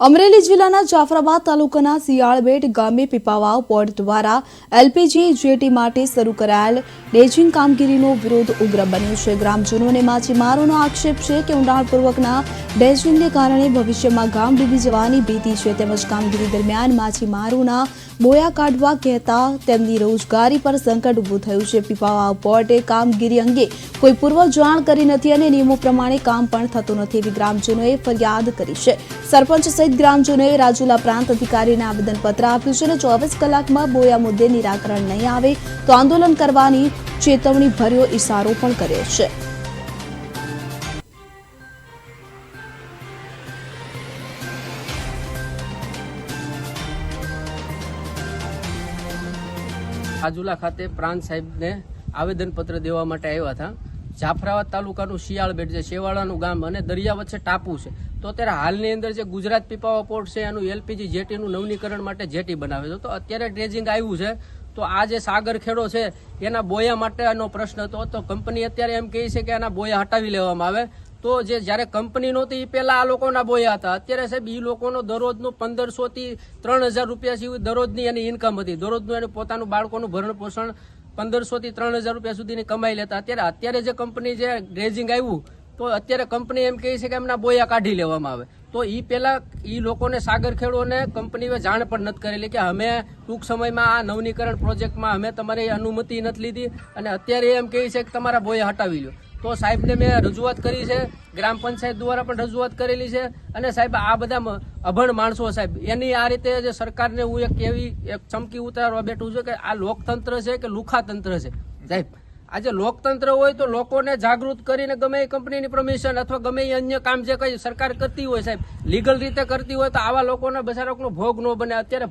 અમરેલી જિલ્લાના જાફરાબાદ તાલુકાના સિયાળબેટ ગામે પીપાવાવ પોર્ટ દ્વારા એલપીજી જેટી માટે શરૂ કરાયેલ ડેજિંગ કામગીરીનો વિરોધ ઉગ્ર બન્યો છે. ગ્રામજનોને માછીમારોનો આક્ષેપ છે કે ઊંડાણપૂર્વકના ડેજિંગને કારણે ભવિષ્યમાં ગામ ડૂબી જવાની ભીતિ છે. તેમજ કામગીરી દરમિયાન માછીમારોના બોયા કાઢવા કહેતા તેમની રોજગારી પર સંકટ ઊભું થયું છે. પીપાવાવ પોર્ટે કામગીરી અંગે કોઈ પૂર્વ જાણ કરી નથી અને નિયમો પ્રમાણે કામ પણ થતું નથી. એવી ગ્રામજનોએ ફરિયાદ કરી છે. સરપંચ સહિત ગ્રામજનોએ રાજુલા પ્રાંત અધિકારીને આવેદનપત્ર આપ્યું છે અને ચોવીસ કલાકમાં બોયા મુદ્દે નિરાકરણ નહીં આવે તો આંદોલન કરવાની ચેતવણી ભર્યો ઇશારો પણ કર્યો છે. રાજુલા ખાતે પ્રાંત સાહેબને આવેદનપત્ર દેવા માટે આવ્યા હતા. જાફરાબાદ તાલુકાનું શિયાળબેટ છે. શેવાળાનું ગામ અને દરિયા વચ્ચે ટાપુ છે. તો અત્યારે હાલની અંદર જે ગુજરાત પીપાવા પોર્ટ છે, એનું એલપીજી જેટીનું નવનીકરણ માટે જેટી બનાવે છે. તો અત્યારે ડ્રેજિંગ આવ્યું છે. તો આ જે સાગર ખેડો છે, એના બોયા માટેનો પ્રશ્ન હતો. તો કંપની અત્યારે એમ કહે છે કે એના બોયા હટાવી લેવામાં આવે. તો જે જ્યારે કંપની નહોતી એ પહેલાં આ લોકોના બોયા હતા. અત્યારે સાહેબ એ લોકોનો દરરોજનું પંદરસો થી ત્રણ હજાર રૂપિયા સુધી દરરોજની એની ઇન્કમ હતી. દરરોજનું એનું પોતાનું બાળકોનું ભરણ પોષણ પંદરસો થી ત્રણ હજાર રૂપિયા સુધીની કમાઈ લેતા. અત્યારે અત્યારે જે કંપની જે ડ્રેજિંગ આવ્યું તો અત્યારે કંપની એમ કહે છે કે એમના બોયા કાઢી લેવામાં આવે. તો એ પહેલા એ લોકોને સાગર ખેડોને કંપનીએ જાણ પણ નથી કરેલી કે અમે ટૂંક સમયમાં આ નવનીકરણ પ્રોજેક્ટમાં અમે તમારી અનુમતિ નથી લીધી. અને અત્યારે એમ કહે છે કે તમારા બોયા હટાવી લો તો સાહેબને મેં રજૂઆત કરી છે, ગ્રામ પંચાયત દ્વારા પણ રજૂઆત કરેલી છે અને સાહેબ આ બધા અભણ માણસો સાહેબ, એની આ રીતે જે સરકારને હું એક એવી એક ચમકી ઉતારવા બેઠું છું કે આ લોકતંત્ર છે કે લુખાતંત્ર છે? સાહેબ, આજે લોકતંત્ર હોય તો લોકોને જાગૃત કરીને ગમે એ કંપનીની પરમિશન અથવા ગમે એ અન્ય કામ જે કઈ સરકાર કરતી હોય સાહેબ લીગલ રીતે કરતી હોય તો આવા લોકોના બસારોકનો ભોગ ન બને. અત્યારે